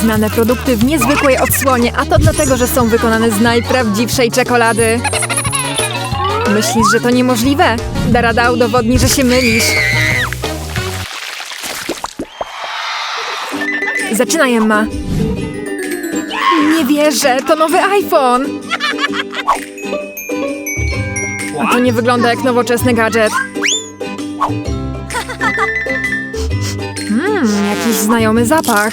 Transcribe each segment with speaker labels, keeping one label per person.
Speaker 1: Znane produkty w niezwykłej odsłonie, a to dlatego, że są wykonane z najprawdziwszej czekolady. Myślisz, że to niemożliwe? Darada udowodni, że się mylisz. Zaczynaj, Emma. Nie wierzę, to nowy iPhone. A to nie wygląda jak nowoczesny gadżet. Mmm, jakiś znajomy zapach.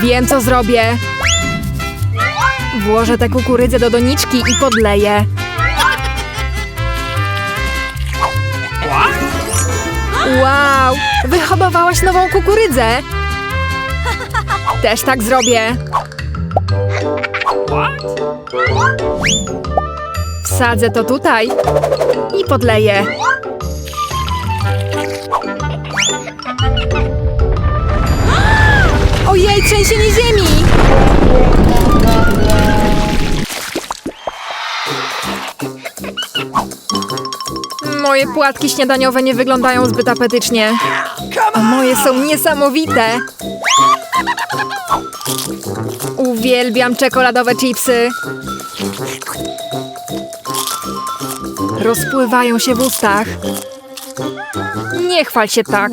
Speaker 1: Wiem, co zrobię. Włożę tę kukurydzę do doniczki i podleję. Wow! Wyhodowałaś nową kukurydzę! Też tak zrobię. Wsadzę to tutaj i podleję. Ojej, trzęsienie ziemi! Moje płatki śniadaniowe nie wyglądają zbyt apetycznie. A moje są niesamowite. Uwielbiam czekoladowe chipsy. Rozpływają się w ustach. Nie chwal się tak.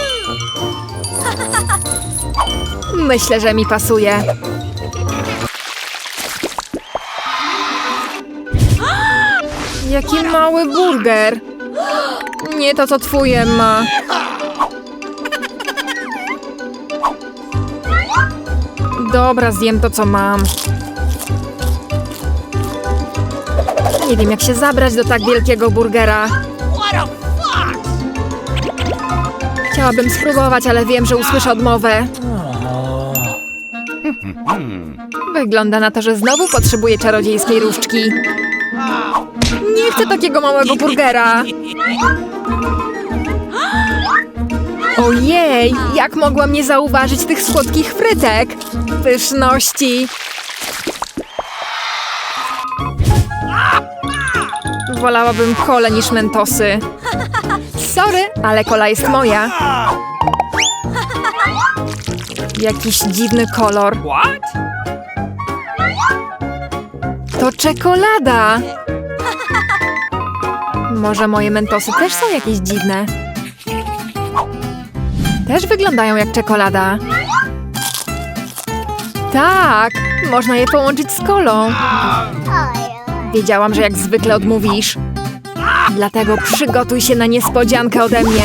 Speaker 1: Myślę, że mi pasuje. Jaki mały burger. Nie to, co twój, Emma. Dobra, zjem to, co mam. Nie wiem, jak się zabrać do tak wielkiego burgera. Chciałabym spróbować, ale wiem, że usłyszę odmowę. Wygląda na to, że znowu potrzebuję czarodziejskiej różdżki. Nie chcę takiego małego burgera. Ojej, jak mogłam nie zauważyć tych słodkich frytek? Pyszności. Wolałabym kole niż mentosy. Sorry, ale kola jest moja. Jakiś dziwny kolor.
Speaker 2: What?
Speaker 1: To czekolada! Może moje mentosy też są jakieś dziwne? Też wyglądają jak czekolada. Tak, można je połączyć z kolą. Wiedziałam, że jak zwykle odmówisz. Dlatego przygotuj się na niespodziankę ode mnie.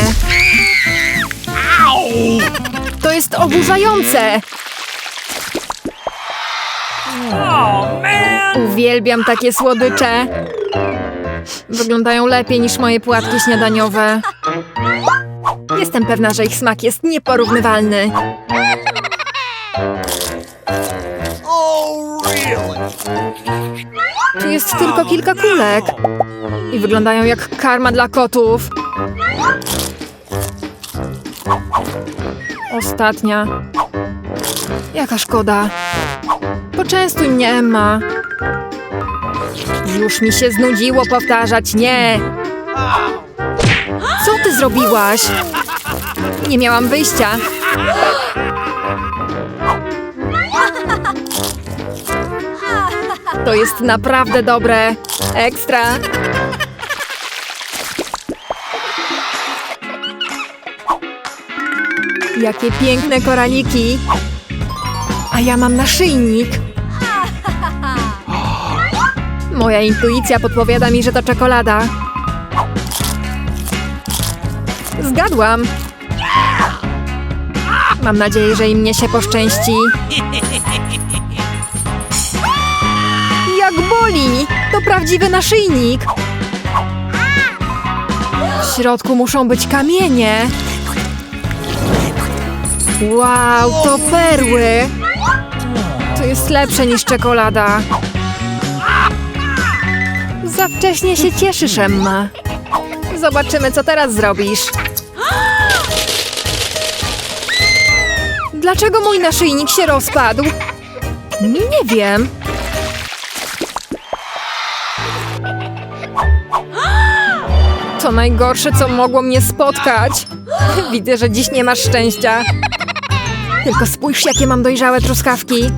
Speaker 1: Jest oburzające! Uwielbiam takie słodycze. Wyglądają lepiej niż moje płatki śniadaniowe. Jestem pewna, że ich smak jest nieporównywalny. Tu jest tylko kilka kulek. I wyglądają jak karma dla kotów. Ostatnia. Jaka szkoda. Poczęstuj mnie, Emma. Już mi się znudziło powtarzać nie. Co ty zrobiłaś? Nie miałam wyjścia. To jest naprawdę dobre. Ekstra. Jakie piękne koraliki. A ja mam naszyjnik. Moja intuicja podpowiada mi, że to czekolada. Zgadłam. Mam nadzieję, że i mnie się poszczęści. Jak boli! To prawdziwy naszyjnik! W środku muszą być kamienie. Wow, to perły! To jest lepsze niż czekolada. Za wcześnie się cieszysz, Emma. Zobaczymy, co teraz zrobisz. Dlaczego mój naszyjnik się rozpadł? Nie wiem. To najgorsze, co mogło mnie spotkać. Widzę, że dziś nie masz szczęścia. Tylko spójrz, jakie mam dojrzałe truskawki.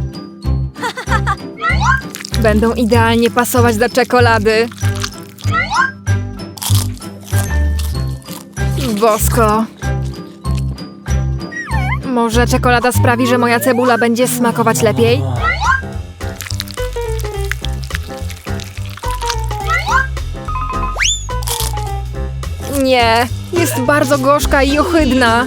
Speaker 1: Będą idealnie pasować do czekolady. Bosko. Może czekolada sprawi, że moja cebula będzie smakować lepiej? Nie, jest bardzo gorzka i ohydna.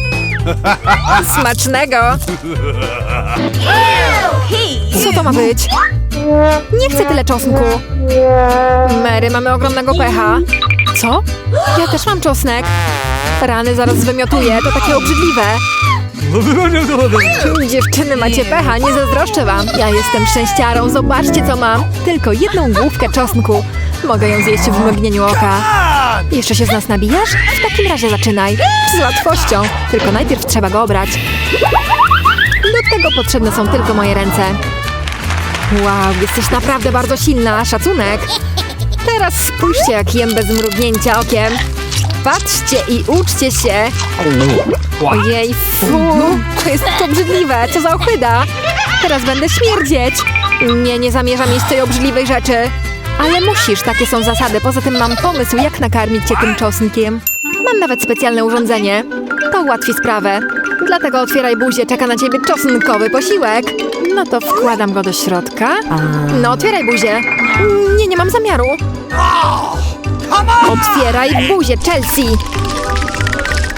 Speaker 1: Smacznego! Co to ma być? Nie chcę tyle czosnku. Mary, mamy ogromnego pecha. Co? Ja też mam czosnek. Rany zaraz wymiotuję, to takie obrzydliwe. Dziewczyny, macie pecha, nie zazdroszczę wam. Ja jestem szczęściarą, zobaczcie co mam. Tylko jedną główkę czosnku. Mogę ją zjeść w mgnieniu oka. Jeszcze się z nas nabijasz? W takim razie zaczynaj. Z łatwością. Tylko najpierw trzeba go obrać. Do tego potrzebne są tylko moje ręce. Wow, jesteś naprawdę bardzo silna. Szacunek. Teraz spójrzcie, jak jem bez mrugnięcia okiem. Patrzcie i uczcie się. Ojej, fu, to jest obrzydliwe, co za ochyda. Teraz będę śmierdzieć. Nie, nie zamierzam jeść tej obrzydliwej rzeczy. Ale musisz, takie są zasady. Poza tym mam pomysł, jak nakarmić cię tym czosnkiem. Mam nawet specjalne urządzenie. To ułatwi sprawę. Dlatego otwieraj buzię, czeka na ciebie czosnkowy posiłek. No to wkładam go do środka. No, otwieraj buzię. Nie, nie mam zamiaru. Otwieraj buzię, Chelsea.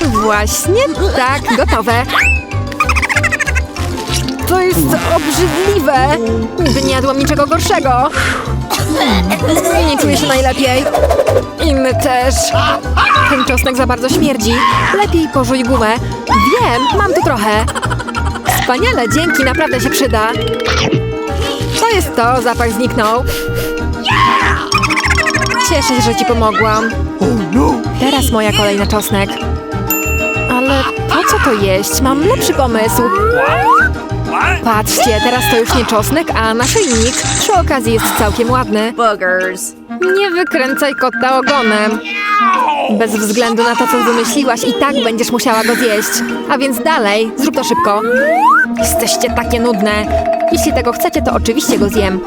Speaker 1: Właśnie tak, gotowe. To jest obrzydliwe. Nigdy nie jadłam niczego gorszego. Nie czuję się najlepiej. Inny też. Ten czosnek za bardzo śmierdzi. Lepiej pożuj gumę. Wiem, mam tu trochę. Wspaniale, dzięki, naprawdę się przyda. To jest to, zapach zniknął. Cieszę się, że ci pomogłam. Teraz moja kolej na czosnek. Ale po co to jeść? Mam lepszy pomysł. Patrzcie, teraz to już nie czosnek, a naszyjnik. Przy okazji jest całkiem ładny.
Speaker 3: Boogers.
Speaker 1: Nie wykręcaj kota ogonem. Bez względu na to, co wymyśliłaś, i tak będziesz musiała go zjeść. A więc dalej, zrób to szybko. Jesteście takie nudne. Jeśli tego chcecie, to oczywiście go zjem.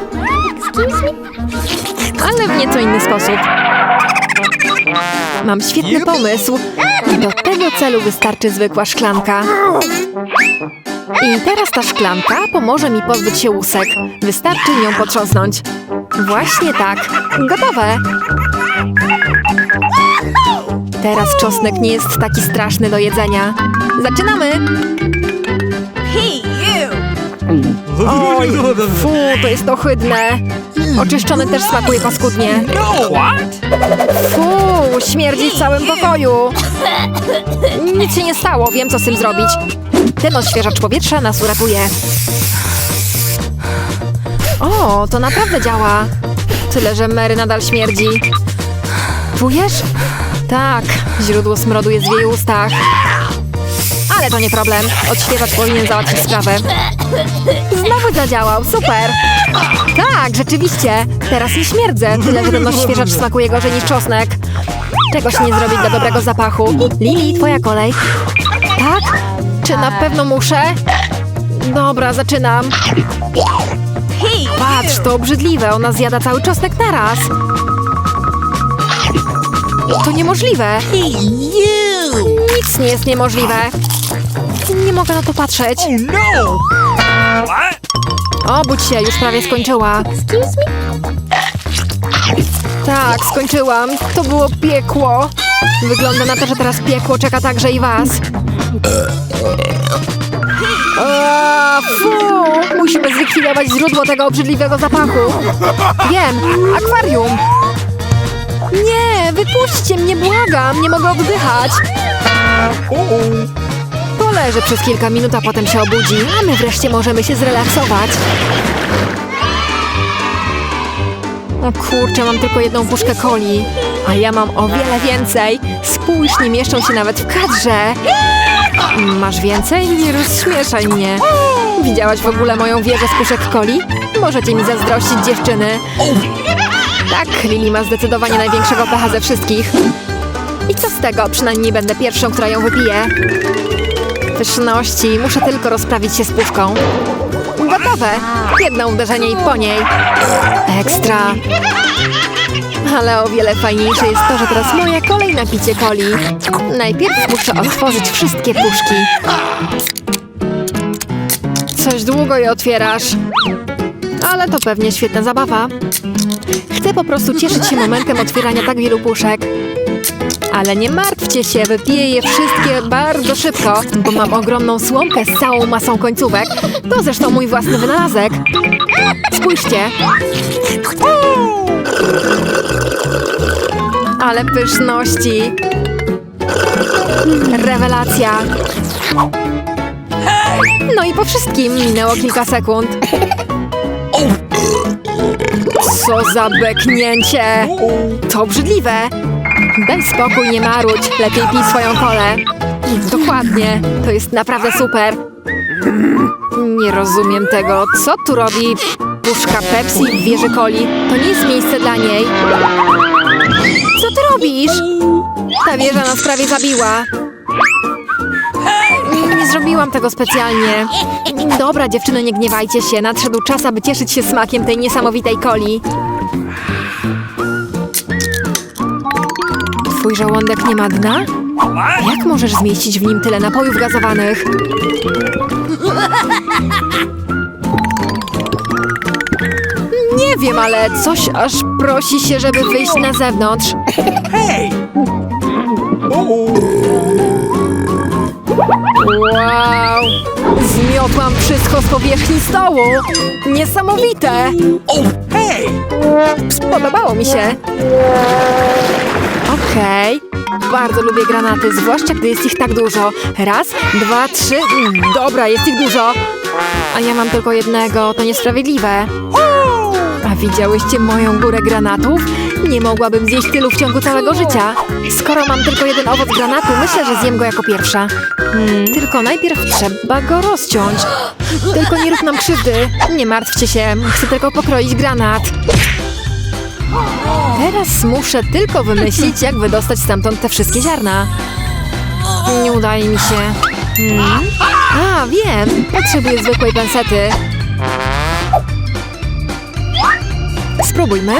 Speaker 1: Ale w nieco inny sposób. Mam świetny pomysł. Do tego celu wystarczy zwykła szklanka. I teraz ta szklanka pomoże mi pozbyć się łusek. Wystarczy nią potrząsnąć. Właśnie tak. Gotowe. Teraz czosnek nie jest taki straszny do jedzenia. Zaczynamy! Oj, fu, to jest ohydne. Oczyszczony też smakuje paskudnie. Fu, śmierdzi w całym pokoju. Nic się nie stało, wiem co z tym zrobić. Ten odświeżacz powietrza nas uratuje. O, to naprawdę działa. Tyle, że Mary nadal śmierdzi. Czujesz? Tak, źródło smrodu jest w jej ustach. Ale to nie problem. Odświeżacz powinien załatwić sprawę. Znowu zadziałał, super! Tak, rzeczywiście. Teraz nie śmierdzę, tyle że ten odświeżacz smakuje gorzej niż czosnek. Czegoś nie zrobić dla dobrego zapachu. Lili, twoja kolej. Tak? Czy na pewno muszę? Dobra, zaczynam. Patrz, to obrzydliwe, ona zjada cały czosnek naraz. To niemożliwe. Nic nie jest niemożliwe. Nie mogę na to patrzeć.
Speaker 2: Oh no!
Speaker 1: Obudź się, już prawie skończyła. Tak, skończyłam. To było piekło. Wygląda na to, że teraz piekło czeka także i was. Fu! Musimy zlikwidować źródło tego obrzydliwego zapachu. Wiem, akwarium. Nie, wypuśćcie mnie, błagam, nie mogę oddychać. Poleży przez kilka minut, a potem się obudzi, a my wreszcie możemy się zrelaksować. O kurczę, mam tylko jedną puszkę coli, a ja mam o wiele więcej. Spójrz, nie mieszczą się nawet w kadrze. Masz więcej? Nie rozśmieszaj mnie. Widziałaś w ogóle moją wieżę z puszek coli? Możecie mi zazdrościć, dziewczyny. Tak, Lili ma zdecydowanie największego pecha ze wszystkich. I co z tego? Przynajmniej będę pierwszą, która ją wypije. Pyszności, muszę tylko rozprawić się z puszką. Gotowe! Jedno uderzenie i po niej. Ekstra! Ale o wiele fajniejsze jest to, że teraz moja kolej na picie coli. Najpierw muszę otworzyć wszystkie puszki. Coś długo je otwierasz. Ale to pewnie świetna zabawa. Chcę po prostu cieszyć się momentem otwierania tak wielu puszek. Ale nie martwcie się, wypiję je wszystkie bardzo szybko, bo mam ogromną słomkę z całą masą końcówek. To zresztą mój własny wynalazek. Spójrzcie. Ale pyszności. Rewelacja. No i po wszystkim minęło kilka sekund. Co za beknięcie! To obrzydliwe! Daj spokój, nie marudź. Lepiej pij swoją kolę. Dokładnie. To jest naprawdę super. Nie rozumiem tego. Co tu robi puszka Pepsi w wieży coli? To nie jest miejsce dla niej. Robisz? Ta wieża nas prawie zabiła. Nie zrobiłam tego specjalnie. Dobra, dziewczyny, nie gniewajcie się. Nadszedł czas, aby cieszyć się smakiem tej niesamowitej coli. Twój żołądek nie ma dna? Jak możesz zmieścić w nim tyle napojów gazowanych? Nie wiem, ale coś aż prosi się, żeby wyjść na zewnątrz.
Speaker 2: Hey!
Speaker 1: Wow! Zmiotłam wszystko z powierzchni stołu! Niesamowite!
Speaker 2: Hey!
Speaker 1: Spodobało mi się. Okej. Bardzo lubię granaty, zwłaszcza gdy jest ich tak dużo. Raz, dwa, trzy. Mm, Dobra, jest ich dużo. A ja mam tylko jednego, to niesprawiedliwe. Widziałyście moją górę granatów? Nie mogłabym zjeść tylu w ciągu całego życia. Skoro mam tylko jeden owoc granatu, myślę, że zjem go jako pierwsza. Hmm, tylko najpierw trzeba go rozciąć. Tylko nie rób nam krzywdy. Nie martwcie się, chcę tylko pokroić granat. Teraz muszę tylko wymyślić, jak wydostać stamtąd te wszystkie ziarna. Nie udaje mi się. Hmm? A, wiem. Potrzebuję zwykłej pensety. Spróbujmy.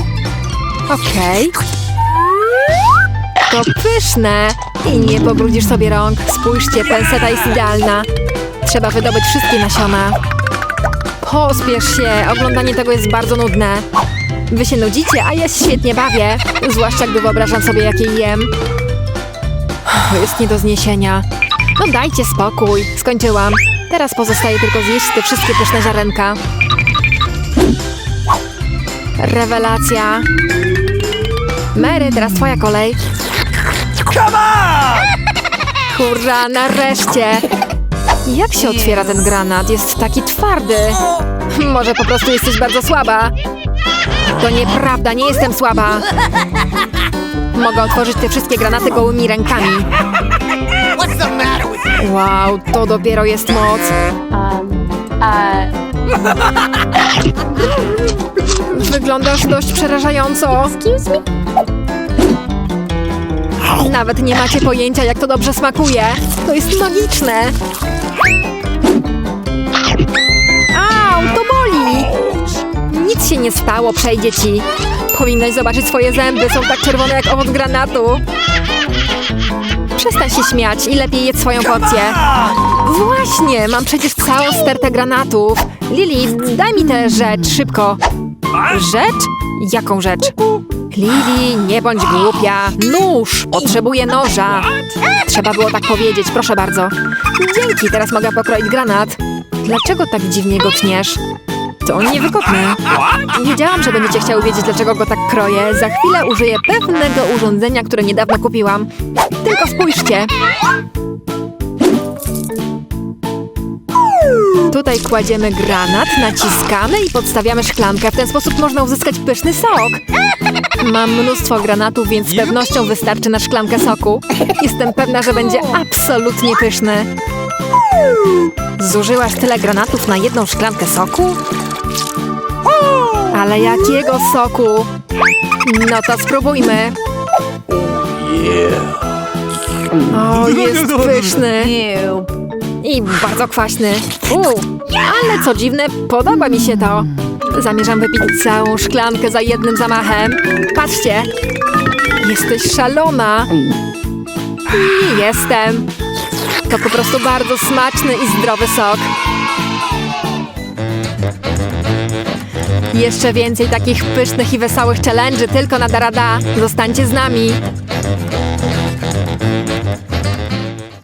Speaker 1: Okej. To pyszne. I nie pobrudzisz sobie rąk. Spójrzcie, penseta jest idealna. Trzeba wydobyć wszystkie nasiona. Pospiesz się, oglądanie tego jest bardzo nudne. Wy się nudzicie, a ja się świetnie bawię. Zwłaszcza gdy wyobrażam sobie, jak jej jem. To jest nie do zniesienia. No dajcie spokój, skończyłam. Teraz pozostaje tylko zjeść te wszystkie pyszne ziarenka. Rewelacja. Mary, teraz twoja kolej.
Speaker 2: Come on!
Speaker 1: Hurra, nareszcie! Jak się otwiera ten granat? Jest taki twardy. Może po prostu jesteś bardzo słaba. To nieprawda, nie jestem słaba. Mogę otworzyć te wszystkie granaty gołymi rękami. Wow, to dopiero jest moc. Wyglądasz dość przerażająco. Nawet nie macie pojęcia, jak to dobrze smakuje. To jest magiczne. Au, to boli. Nic się nie stało, przejdzie ci. Powinnaś zobaczyć swoje zęby, są tak czerwone jak owoc granatu. Przestań się śmiać i lepiej jedz swoją porcję. Właśnie, mam przecież całą stertę granatów. Lili, daj mi tę rzecz, szybko. Rzecz? Jaką rzecz? Lili, nie bądź głupia. Nóż! Potrzebuję noża. Trzeba było tak powiedzieć, proszę bardzo. Dzięki, teraz mogę pokroić granat. Dlaczego tak dziwnie go tniesz? To niewygodne. Wiedziałam, że będziecie chciały wiedzieć, dlaczego go tak kroję. Za chwilę użyję pewnego urządzenia, które niedawno kupiłam. Tylko spójrzcie. Tutaj kładziemy granat, naciskamy i podstawiamy szklankę. W ten sposób można uzyskać pyszny sok. Mam mnóstwo granatów, więc z pewnością wystarczy na szklankę soku. Jestem pewna, że będzie absolutnie pyszny. Zużyłaś tyle granatów na jedną szklankę soku? Ale jakiego soku? No to spróbujmy. O, jest pyszny. I bardzo kwaśny. Ale co dziwne, podoba mi się to. Zamierzam wypić całą szklankę za jednym zamachem. Patrzcie. Jesteś szalona. I jestem. To po prostu bardzo smaczny i zdrowy sok. Jeszcze więcej takich pysznych i wesołych challenge'y tylko na Darada. Zostańcie z nami.